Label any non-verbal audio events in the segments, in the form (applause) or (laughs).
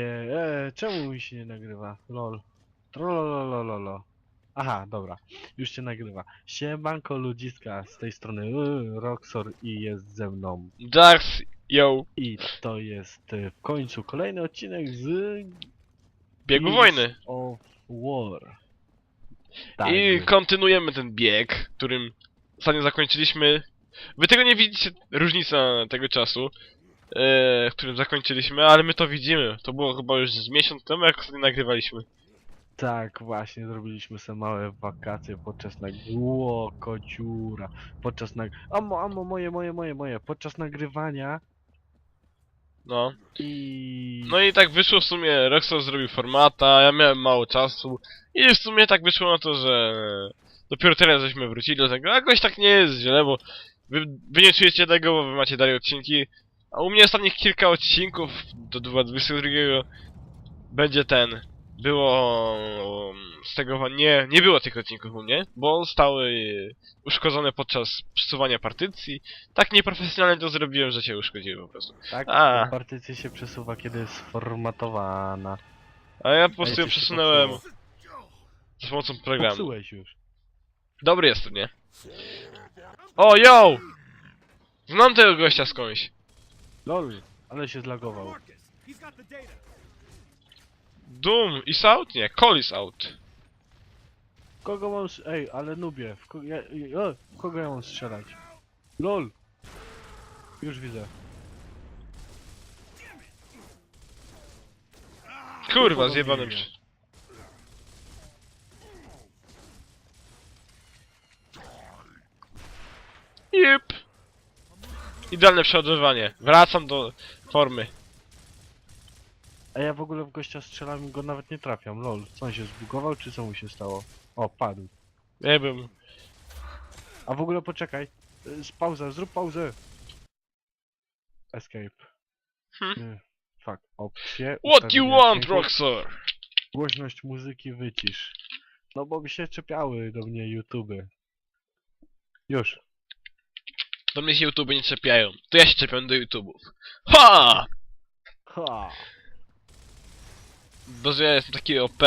e, czemu mi się nie nagrywa? Lol. Trollolololo. Aha, dobra. Już się nagrywa. Siemanko ludziska z tej strony y, Roxor i jest ze mną. Dax, yo, I to jest y, w końcu kolejny odcinek z biegu Gears wojny. of War. Tak. I kontynuujemy ten bieg, którym ostatnio zakończyliśmy. Wy tego nie widzicie, różnica tego czasu, w którym zakończyliśmy, ale my to widzimy. To było chyba już z miesiąc temu, jak ostatnio nagrywaliśmy. Tak, właśnie, zrobiliśmy sobie małe wakacje podczas nag... Ło, kociura. Podczas nag... Amo, amo, moje, moje, moje, moje. Podczas nagrywania No. i... No i tak wyszło w sumie, Rockstar zrobił formata, ja miałem mało czasu i w sumie tak wyszło na to, że dopiero teraz żeśmy wrócili do tego, a jakoś tak nie jest źle, bo wy, wy nie czujecie tego, bo wy macie dalej odcinki, a u mnie ostatnich kilka odcinków do 22 będzie ten, było z tego, nie, nie było tych odcinków u mnie, bo zostały uszkodzone podczas przesuwania partycji, tak nieprofesjonalnie to zrobiłem, że się uszkodziły po prostu. Tak, A. partycja się przesuwa, kiedy jest sformatowana. A ja po prostu ją przesunąłem za pomocą programu. Popsułeś już. Dobry jest, nie? O, yo! Znam tego gościa skądś. Lol, ale się zlagował. Doom is out? Nie, Call is out. Kogo mam... s- Ej, ale nubie. W ko... ja... o, w kogo ja mam strzelać? Lol. Już widzę. Kurwa, zjebanym. bije? Idealne przeładowanie. Wracam do formy. A ja w ogóle w gościa strzelam i go nawet nie trafiam. Lol, co on się zbugował, czy co mu się stało? O, padł. Nie wiem. A w ogóle poczekaj. Z pauzę, zrób pauzę. Escape. Hmm. Nie. Fuck. Opcje. What you ustawienia want, dźwięku, Roxor? Głośność muzyki wycisz. No bo mi się czepiały do mnie YouTube. Już. Do mnie się YouTube nie czepiają. To ja się czepiam do YouTubów. Ha! Ha! Bo że ja jestem taki OP.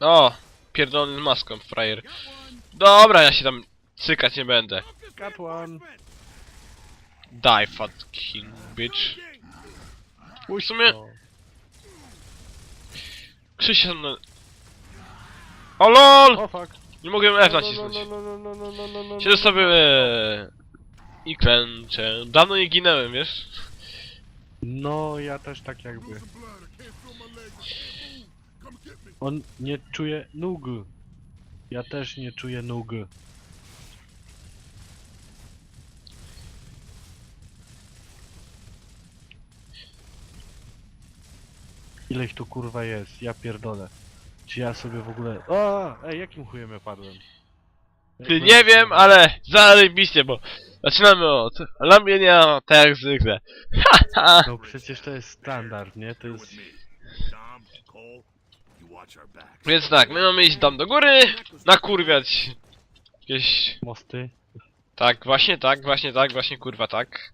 O! Pierdolony maską, frajer. Dobra, ja się tam cykać nie będę. Got one. Die, fucking bitch. W sumie No. O LOL! O fuck. Nie mogłem F no, no, nacisnąć. No, no, no, no, no, no, no Siedzę sobie e, i klęczę. Dawno nie ginęłem, wiesz? No, ja też tak jakby. On nie czuje nóg. Ja też nie czuję nóg. Ileś tu kurwa jest, ja pierdolę. Czy ja sobie w ogóle... O! Ej, jakim chujem ja padłem? Ty nie wiem, ale zarobiście, bo zaczynamy od lamienia, tak jak zwykle. Ha, ha. No przecież to jest standard, nie? To jest... Więc tak, my mamy iść tam do góry, nakurwiać jakieś... Mosty. Tak, właśnie tak, właśnie tak, właśnie kurwa tak.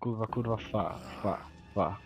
Kurwa, kurwa, fa, fa, fa.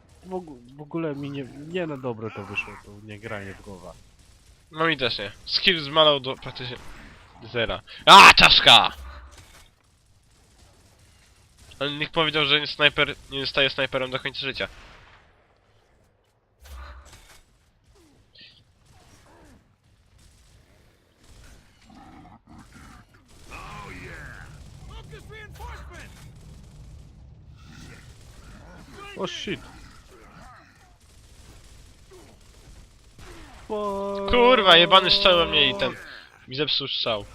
w, w, og- w ogóle mi nie, nie na dobre to wyszło, to nie granie w głowa No mi też nie. Skill zmalał do praktycznie zera. A, czaszka! Ale nikt powiedział, że snajper nie staje snajperem do końca życia. O shit Kurwa, jebany strzał mnie i ten... Mi zepsuł strzał.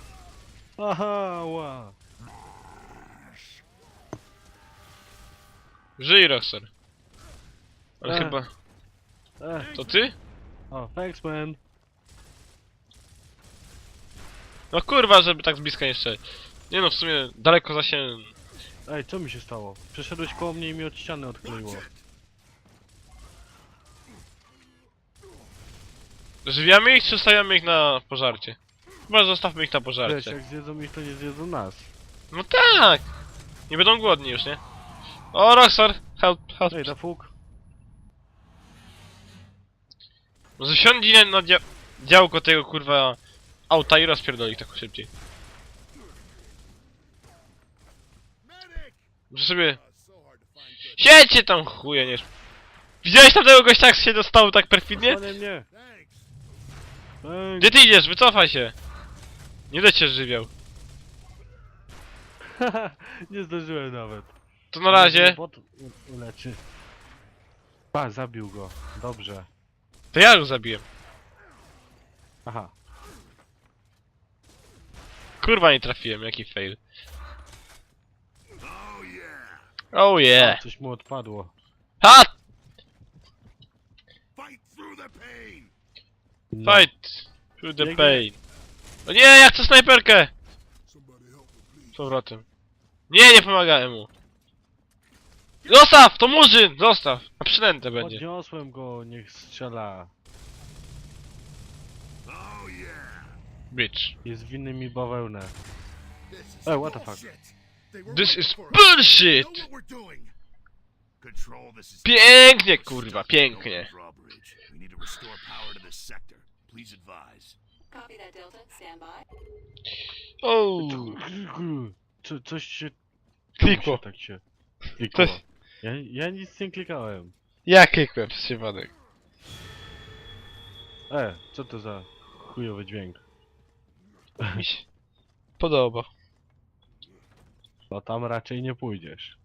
Aha, ła Żyj, Roxor. Ale E. chyba... E, To ty? o, thanks man. No kurwa, żeby tak z bliska jeszcze... Nie no, w sumie daleko zasięg... Ej, co mi się stało? Przeszedłeś koło mnie i mi od ściany odkleiło. Żywiamy ich, czy stawiamy ich na pożarcie? Chyba zostawmy ich na Wiesz, pożarcie. jak zjedzą ich, to nie zjedzą nas. No tak! Nie będą głodni już, nie? O, Roxor! Help, help! Ej, da fuk. Może siądź na, na dzia działko tego kurwa auta i rozpierdoli ich tak szybciej. Może sobie... Siedźcie tam chuje, nie... Widziałeś tamtego gościa jak się dostał tak perfidnie? Mnie. Gdzie ty idziesz? Wycofaj się! Nie da cię żywiał. (laughs) nie zdążyłem nawet. To na razie. Bot u- uleczy. Pa, zabił go. Dobrze. To ja już zabiłem. Aha. Kurwa nie trafiłem, jaki fail. Oh yeah. Oh yeah! Coś mu odpadło. Ha! Fight through the pain. No. Fight! Through the pain. No nie, ja chcę snajperkę! Z powrotem. Nie, nie pomagałem mu. Zostaw! To murzyn! Zostaw! A przynętę będzie. Podniosłem go, niech strzela. Oh yeah. Bitch. Jest winny mi bawełnę. Hey, what the fuck? This is bullshit! Pięknie, kurwa, pięknie. Please advise. Copy that, Delta. Stand by. O, Co, coś się... Klikło. się tak się... Klikło. Coś- Ja, ja nic nie klikałem. Ja klikłem przez przypadek. E, co to za chujowy dźwięk? Mi się podoba. No tam raczej nie pójdziesz.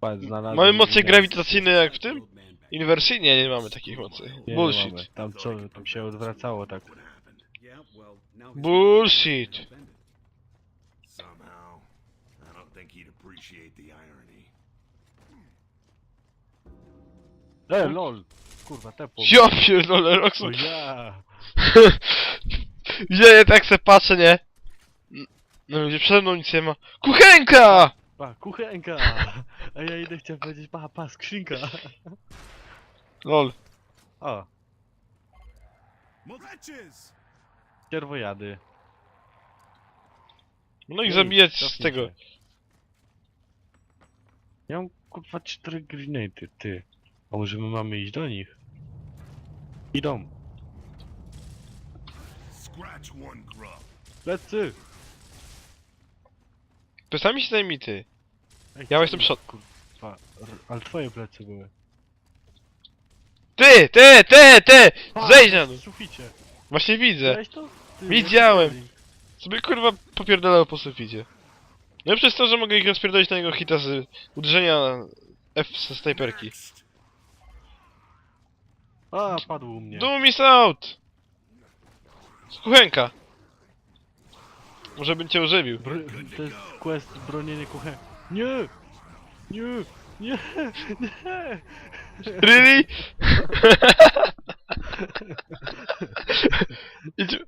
Patrz, znalazłem... Mamy moce grawitacyjne jak w tym? Inwersyjnie nie mamy takich mocy. Nie, nie Bullshit. mamy. Tam co, tam się odwracało tak. Bullshit. Somehow, I don't think he'd appreciate the irony. E, lol! Kurwa, tepo. Ja pierdolę, O Roxu. ja! (laughs) Ja tak se patrzę, nie? No ludzie przede mną nic nie ma. Kuchenka! Pa, kuchenka! A ja idę chciałem powiedzieć, pa, pa, skrzynka! Lol. O, Moleches! cierwojady. No i Ej, zabijać z cofnij tego. się. Ja mam kurwa cztery grenady, ty. A może my mamy iść do nich? Idą. Scratch one grub. Lecy! Się zajmij ty. Ej, Ja jestem ty, przod. Kurwa, r- ale twoje plecy były. Ty, ty, ty, ty! Zejdź na dół. suficie. Właśnie widzę. To? Ty, Widziałem. Sobie kurwa popierdalał po suficie. No i przez to, że mogę ich rozpierdolić na jego hita z uderzenia F ze snajperki. A, padł u mnie. Do miss out! Kuchenka. Może bym cię ożywił. Br to jest quest bronienie kuchen. Nie! Nie! Nie! Nie! Really? (laughs) Idzie-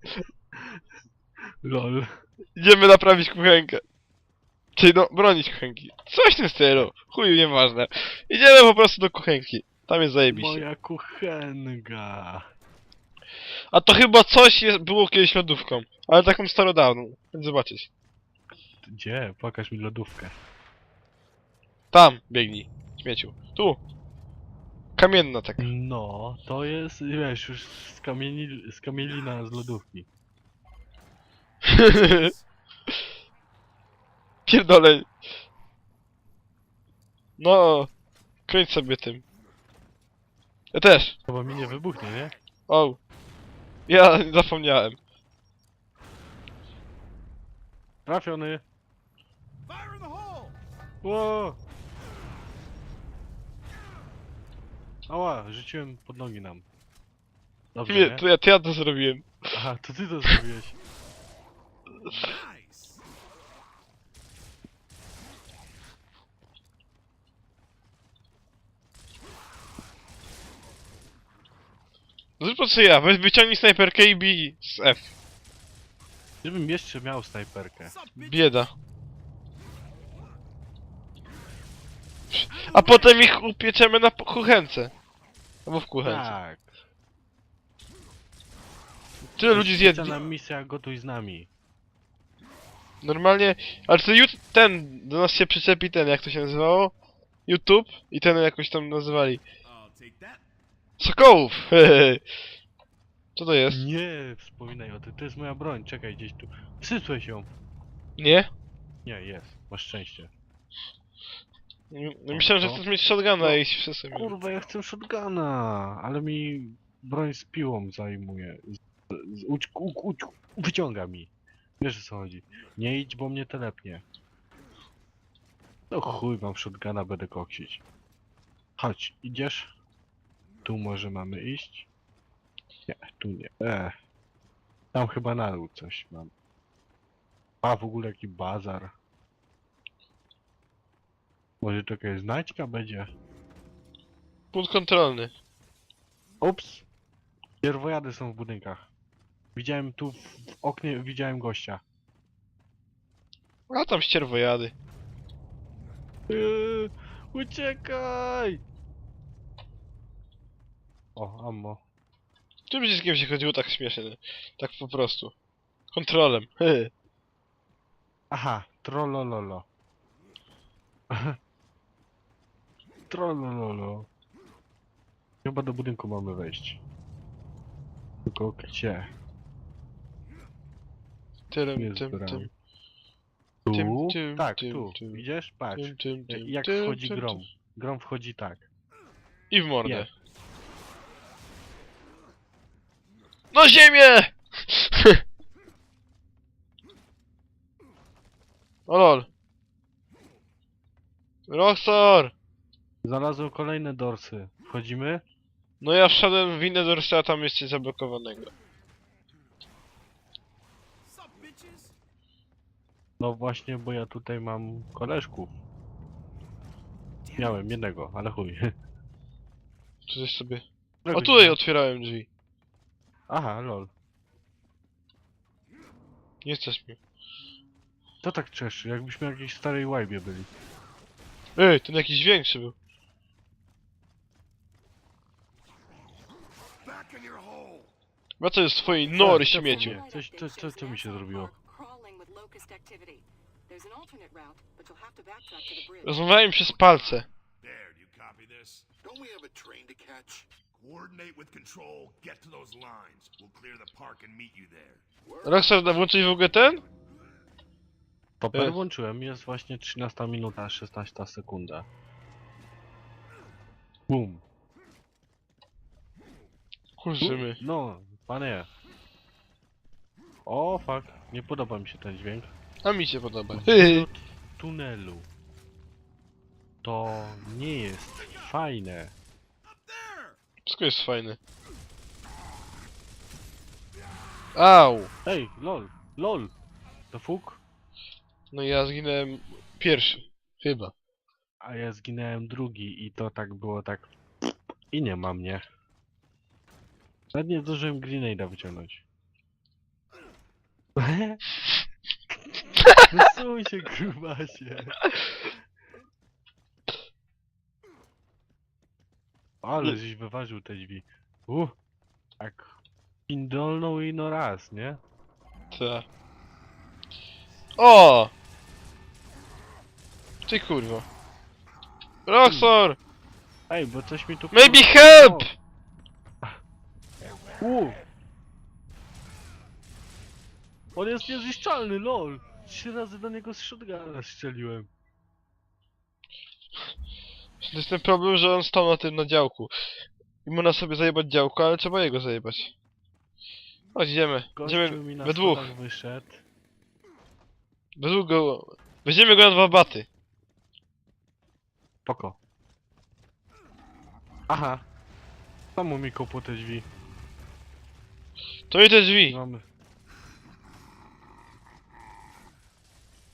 Lol. Idziemy naprawić kuchenkę. Czyli no, bronić kuchenki. Coś w tym stylu. Chuju, nieważne. Idziemy po prostu do kuchenki. Tam jest zajebiście. Moja kuchenka. A to chyba coś jest, było kiedyś lodówką. Ale taką starodawną. Chodź zobaczyć. Gdzie? Pokaż mi lodówkę. Tam, biegnij. Śmieciu. Tu. Kamienna taka. No, to jest, wiesz, już z, kamieni, z kamielina z lodówki. (laughs) Pierdolę. No. Kręć sobie tym. Ja też. Chyba mi nie wybuchnie, nie? O. Ja zapomniałem. Trafiony! Ło! Ała, rzuciłem pod nogi nam. Dobrze, nie? Nie, to ja, to ja to zrobiłem. Aha, to ty to zrobiłeś. Zrób to co ja, weź wyciągnij snajperkę i bij z F. Gdybym jeszcze miał snajperkę. Bieda. A potem ich upieczemy na kuchence. Albo w kuchence. Tak. Tyle ludzi zjedli. na misja gotuj z nami. Normalnie, ale to jut ten, do nas się przyczepi ten, jak to się nazywało? YouTube i ten jakoś tam nazywali. Sokołów! (laughs) Co to jest? Nie wspominaj o tym, to jest moja broń, czekaj gdzieś tu. Przysłeś ją. Nie? Nie, jest, masz szczęście. Nie- no Myślałem, że chcesz mieć shotguna i wszyscy Kurwa, ja chcę shotguna, ale mi broń z piłą zajmuje. Z, z, uć, u, uć, wyciąga mi. Wiesz o co chodzi. Nie idź, bo mnie telepnie. No chuj, mam shotguna, będę koksić. Chodź, idziesz? Tu może mamy iść? Nie, tu nie. E. Tam chyba na dół coś mam. A w ogóle jaki bazar. Może to jakaś znajdźka będzie? Punkt kontrolny. Ups. Pierwojady są w budynkach. Widziałem tu w, w oknie, widziałem gościa. A tam ścierwojady. Yy, uciekaj! O, ammo. Tym wszystkim się chodziło tak śmiesznie. Tak po prostu. Kontrolem. (laughs) Aha, trollololo. (laughs) Trollololo. Chyba do budynku mamy wejść. Tylko gdzie? Tyrem, Nie tym, zbierałem. tym, Tu? Tym, tym, tak, tym, tu. tym. Widzisz? Patrz. tym, tym, tym, Jak tym, wchodzi tym, grom. tym. Grom wchodzi tak. I w mordę. Nie. Na ziemię! (laughs) o lol. Roxor! Znalazłem kolejne dorsy. Wchodzimy? No ja wszedłem w inne dorsy, a tam jest coś zablokowanego. No właśnie, bo ja tutaj mam koleżków. Miałem jednego, ale chuj. (laughs) Czy coś sobie... O Którego tutaj dnia? otwierałem drzwi. Aha, lol. Nie stać mnie. To tak czeszy, jakbyśmy w jakiejś starej łajbie byli. Ej, ten jakiś większy był. To jest twojej nory Tak, śmieciu. pewnie. Coś- co- co- co mi się zrobiło? Rozmawiałem przez palce. There, do you copy this? Don't we have a train to catch? Coordinate with control, get to those lines. We'll clear the park and meet you there. Roxor, da włączyć w ogóle ten? Popер E. włączyłem, jest właśnie 13 minuta, 16 sekunda. Bum. Kurczymy. No, panie. O, fuck. Nie podoba mi się ten dźwięk. A mi się podoba. Wylot tunelu. To nie jest fajne. Wszystko jest fajne. Au! Ej, lol, lol. To fuk? No ja zginąłem pierwszy. Chyba. A ja zginąłem drugi i to tak było tak... I nie ma mnie. Nawet nie zdążyłem Grenade'a wyciągnąć. (laughs) Wysuń się, grubasie. Ale żeś wyważył te drzwi. Uh, tak pindolną i no raz, nie? Ta. O! Ty kurwa. Roxor! Ej, bo coś mi tu... Maybe help! U! On jest niezniszczalny, lol! Trzy razy do niego z shotguna strzeliłem. To jest ten problem, że on stał na tym na działku. I można sobie zajebać działko, ale trzeba jego zajebać. Chodź, idziemy. Gościu Idziemy na we dwóch. schodach wyszedł. We dwóch go... Weźmiemy go na dwa baty. Poko. Aha. Samu mi kopło te drzwi. To i te drzwi. Mamy.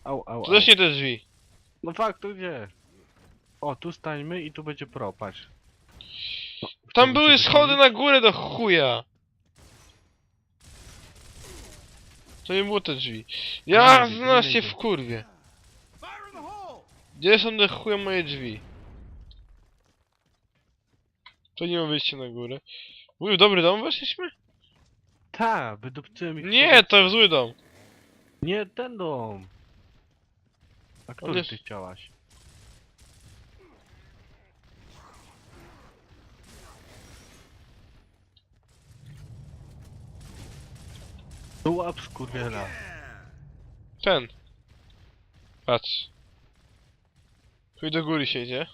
Au, au, To au. też nie te drzwi. No fakt, to gdzie? O, tu stańmy i tu będzie pro, patrz. No, Tam były schody na górę do chuja! To nie było te drzwi. Ja zaraz nie się the hole! Gdzie są te chuja moje drzwi? To nie ma wyjścia na górę. Mój w dobry dom weszliśmy? Ta, wydupcyłem ich. Nie, to w zły dom. Nie ten dom. A który jest- ty chciałaś? To łap skurwiela. Ten. Patrz. Tu i do góry się idzie.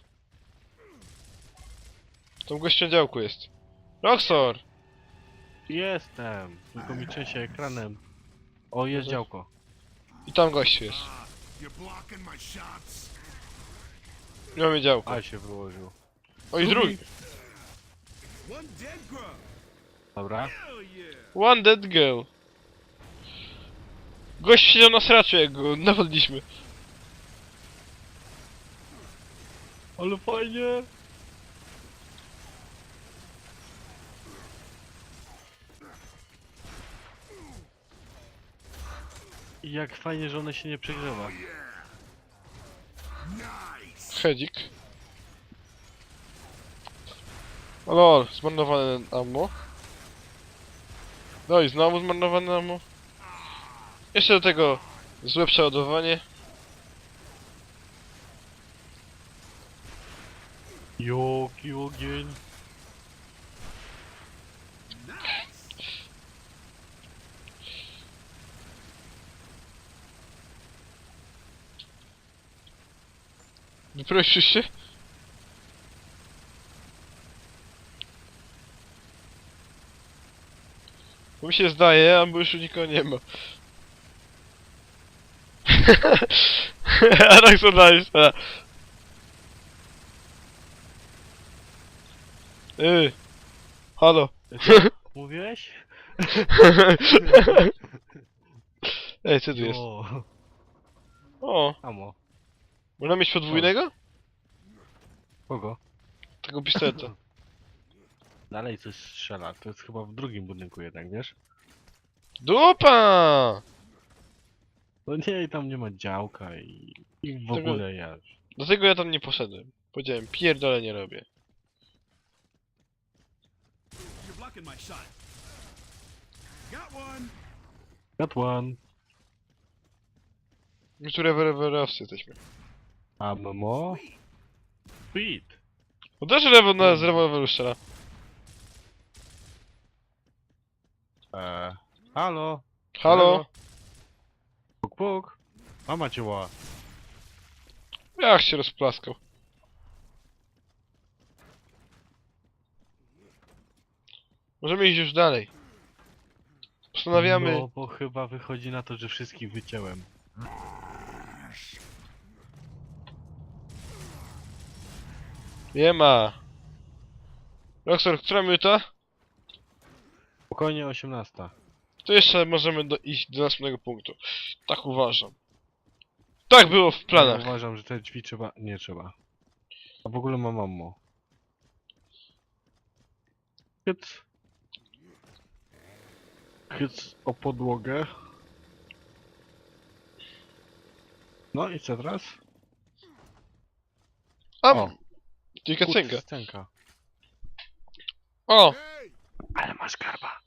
Tam gościa działku jest. Roxor! Jestem. Tylko mi trzęsie ekranem. O, jest działko. I tam gościu jest. Nie mamy działko. A się wyłożył. O i drugi. Dobra. One dead girl. Gość siedział na sraczu jak go napadliśmy. Ale fajnie. I jak fajnie, że one się nie przegrzewa. Hedzik. O lol, zmarnowane ammo. No i znowu zmarnowane ammo. Jeszcze do tego złe przeładowanie. Joki ogień. Wyprosisz się? Bo mi się zdaje, a bo już nikogo nie ma. A (laughs) tak co dajesz, a. Yy. Halo. (laughs) Mówiłeś? (laughs) Ej, co tu jest? O, O, amo. Można mieć podwójnego? Kogo? Tego pistoleta. (laughs) Dalej coś strzela. To jest chyba w drugim budynku jednak, wiesz? Dupa! No nie, i tam nie ma działka i, i w Tego- ogóle ja. Dlatego ja tam nie poszedłem. Powiedziałem, pierdolę nie robię. You're blocking my shot. Got one! Got one. My tu rewolwerowcy jesteśmy. Ammo. Sweet. No też rewo na, z rewolweru strzela. Eee, halo. Halo? Puk, puk. Mama cię ła. Jak się rozplaskał. Możemy iść już dalej. Postanawiamy... No, bo chyba wychodzi na to, że wszystkich wyciąłem. Nie ma. Roxor, która minuta? Spokojnie 18. To jeszcze możemy do, iść do następnego punktu. Tak uważam. Tak było w Ja planach. uważam, że te drzwi trzeba... nie trzeba. A w ogóle mam ammo. Hyc. Hyc o podłogę. No i co teraz? O, tylko cynka. Scenka. O! Ale masz garba.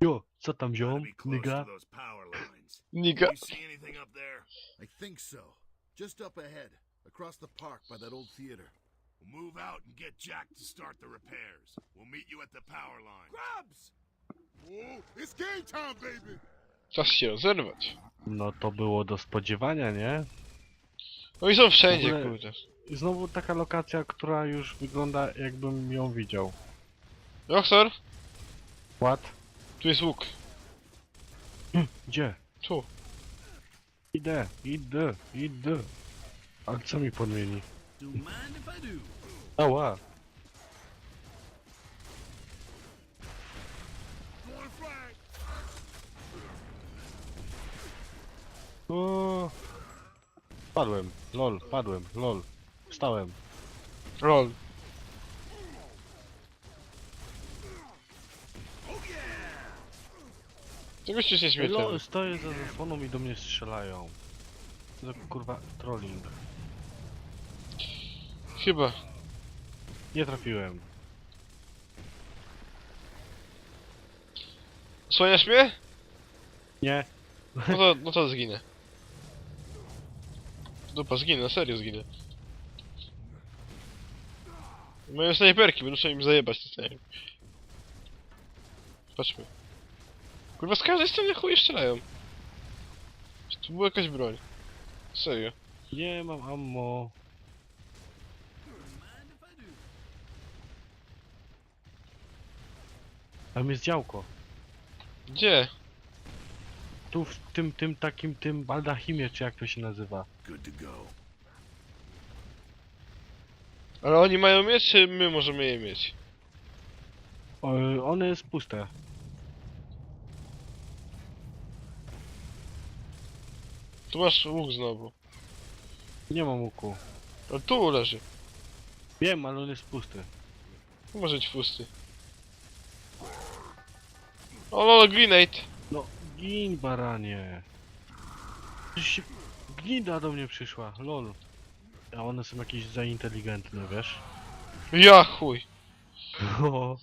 Jo, co tam ziom? Niga. There? I think so. Just up ahead, across the park by that old theater. We'll move out and get Jack to start the repairs. We'll meet you at the power line. Grubs! Whoa, it's game time, baby! Czas się rozerwać. No to było do spodziewania, nie? No i są wszędzie, W ogóle- kurde. I znowu taka lokacja, która już wygląda jakbym ją widział. Roxor, What? tu jest łuk. (clears throat) Gdzie? Tu. Idę, idę, idę. A co mi podmieni? Don't mind if I do. Ała. O. Padłem, lol, padłem, lol. Wstałem. Lol. Czegoście się śmiecie? Lol, stoję za zasłoną i do mnie strzelają. Co za kurwa trolling. Chyba. Nie trafiłem. Słaniasz mnie? Nie. No to, no to zginę. Dupa, zginę, na serio zginę. Moje snajperki, musiał im zajebać te snajperki. Patrzmy. Kurwa, z każdej strony chuje strzelają. Czy tu była jakaś broń? Serio. Nie mam ammo. Tam jest działko. Gdzie? Tu w tym, tym takim, tym baldachimie, czy jak to się nazywa. Good to go. Ale oni mają mieć, czy my możemy je mieć? O, one jest puste. Tu masz łuk znowu. Nie mam łuku. Ale tu leży. Wiem, ale on jest pusty. Tu może być pusty. O lol, grenade! No, gin baranie. Się- Gnida do mnie przyszła, lol. A one są jakieś za inteligentne, wiesz? Ja chuj! O.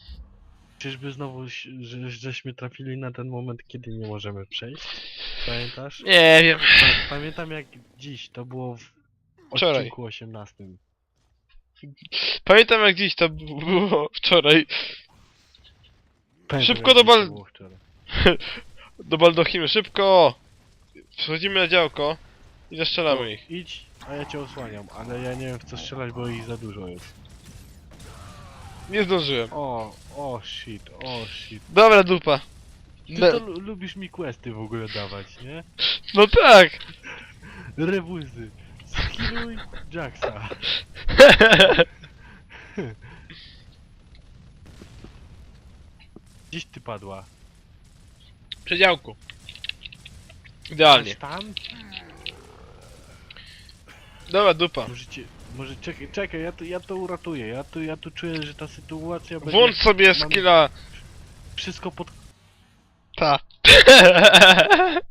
Czyżby znowu, że, żeśmy trafili na ten moment, kiedy nie możemy przejść? Pamiętasz? Nie wiem. Pa- Pamiętam jak dziś, to było w Wczoraj. odcinku 18. Pamiętam jak dziś to było wczoraj. Pamiętam, Szybko jak do dziś to bal- było wczoraj. (laughs) Do Baldochimy, szybko! Wchodzimy na działko i zastrzelamy ich. Idź, a ja cię osłaniam, ale ja nie wiem w co strzelać, bo ich za dużo jest. Nie zdążyłem. O, o shit, o shit. Dobra, dupa. Ty Ne- to lu- lubisz mi questy w ogóle dawać, nie? No tak! Rewuzy. Skilluj Jacksa. (laughs) Gdzieś ty padła. Przy działku. Idealnie. Coś tam? Dobra, dupa. Możecie, może czekaj, czekaj, ja to, ja to uratuję. Ja tu, ja tu czuję, że ta sytuacja będzie... Włącz sobie mam skilla. Wszystko pod... Ta. (laughs)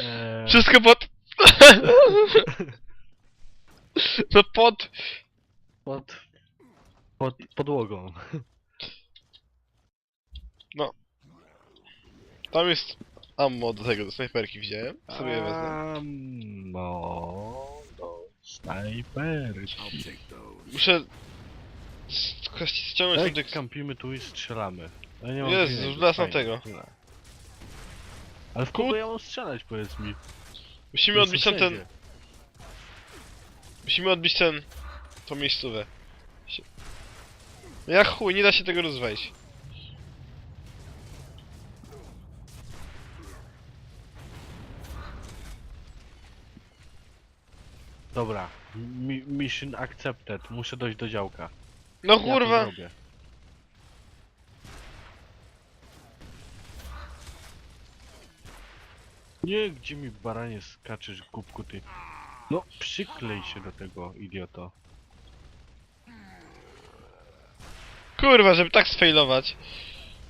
E, Wszystko pod... (laughs) No pod... pod... Pod podłogą. Tam jest ammo do tego, do snajperki wziąłem. Sobie je wezmę. Ammo do those. Muszę... sk- ściągnąć Tak, tam tych... kampimy tu i strzelamy. Ja nie mam Jezu, pieniędzy, dla fajnie, tamtego. tyle. Ale w kogo ja mam strzelać, powiedz mi? Musimy odbić tamten... sąsiedzie. Musimy odbić ten... tą miejscówę. Ja chuj, nie da się tego rozwalić. Dobra, mi mission accepted. Muszę dojść do działka. No Ja to kurwa! zrobię. Nie, gdzie mi baranie skaczesz, kubku ty. No, przyklej się do tego, idioto. Kurwa, żeby tak sfailować.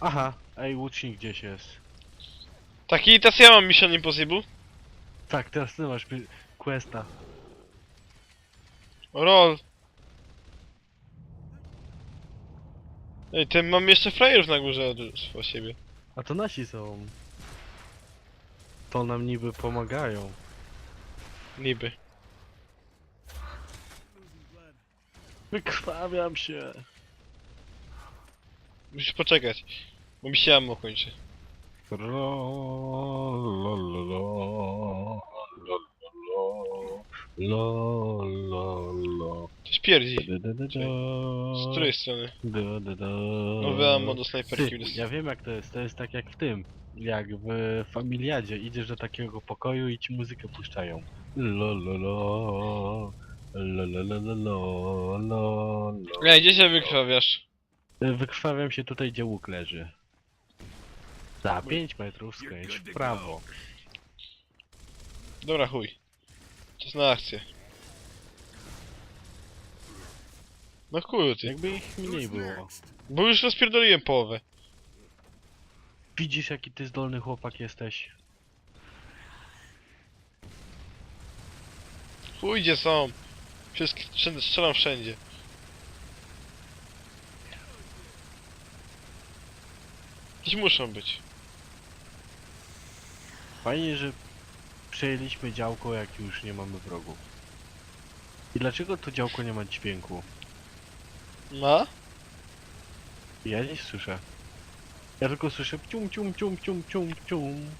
Aha, ej, łucznik gdzieś jest. Taki, teraz ja mam Mission Impossible. Tak, teraz ty masz questa. Roll. Ej, ten mam jeszcze frajerów na górze od od siebie. A to nasi są. To nam niby pomagają. Niby. Wykrwawiam się. Musisz poczekać. Bo mi się ammo kończy. To śpierdzi. Z której strony? Nowe ammo do snajperki. Ty, ja wiem jak to jest, to jest tak jak w tym. Jak w Familiadzie, idziesz do takiego pokoju i ci muzykę puszczają. Lo lo lo. Lo lo lo lo lo lo lo. Ej, gdzie się wykrwawiasz? Wykrwawiam się tutaj, gdzie łuk leży. Za 5 metrów skręć w prawo. Dobra, chuj. Czas na akcję. No chuj ty. Jakby ich mniej było. Bo już rozpierdoliłem połowę. Widzisz jaki ty zdolny chłopak jesteś? Pójdzie są. Wszystkie wszędzie, strzelam wszędzie. Jakieś muszą być. Fajnie, że przejęliśmy działko jak już nie mamy wrogów. I dlaczego to działko nie ma dźwięku? Ma? Ja nie słyszę. Ja tylko słyszę cium cium cium cium cium cium.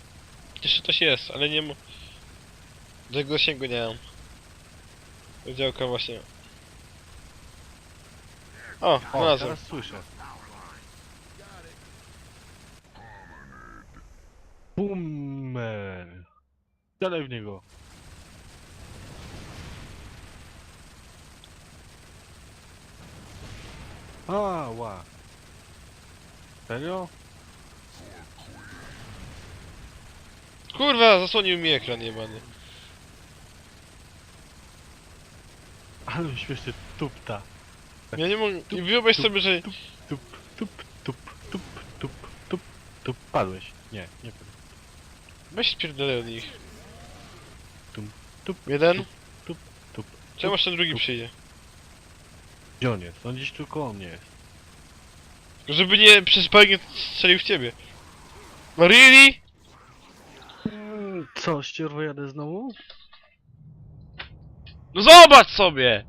Jeszcze coś jest, ale nie ma... Do tego zasięgu nie mam. Działka właśnie. O, O, znalazłem. teraz słyszę. Boomer. Dalej w niego. A, ła. Serio? Kurwa, zasłonił mi ekran jebany. Ale śmieszny tupta. Ja nie mogę... I wyobraź tup, sobie, że... Tup, tup, tup, tup, tup, tup, tup, tup. Padłeś. Nie, nie padłeś. Weź spierdolę od nich. Tup, Jeden? tup, tup. Czemu jeszcze ten drugi przyjdzie? Gdzie on jest? On gdzieś tylko o mnie jest. Żeby nie przez nie strzelił w ciebie. No really? Mm, Co, ścierwo jadę znowu? No zobacz sobie!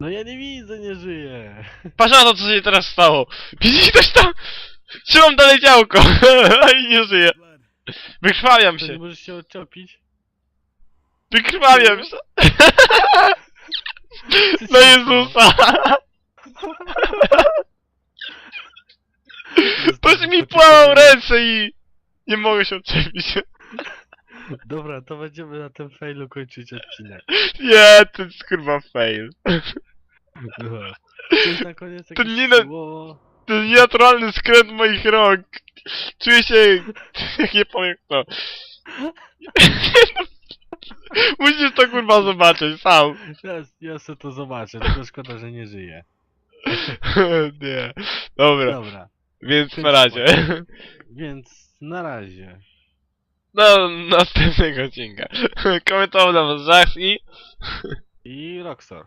No ja nie widzę, nie żyję. Patrz na to, co się teraz stało. Widzisz ktoś tam? Trzymam dalej działko. (laughs) I nie żyję. Wykrwawiam To nie się. możesz się odczepić? Wykrwawiam się. (laughs) Na Jezusa. Patrz mi płałą ręce i... Nie mogę się odczepić. Dobra, to będziemy na tym failu kończyć odcinek. Nie, to jest kurwa fail. Dobra. To jest na koniec To jakieś nie na- słowo. To jest nienaturalny skręt moich rąk. Czuję się... Jak nie powiem kto. Musisz to kurwa zobaczyć sam. Ja, ja sobie to zobaczę, tylko szkoda, że nie żyję. (laughs) Nie. Dobra, Dobra, więc na razie. (laughs) więc na razie. Do następnego odcinka. (laughs) Komentował nam Jax i... I Rockstar.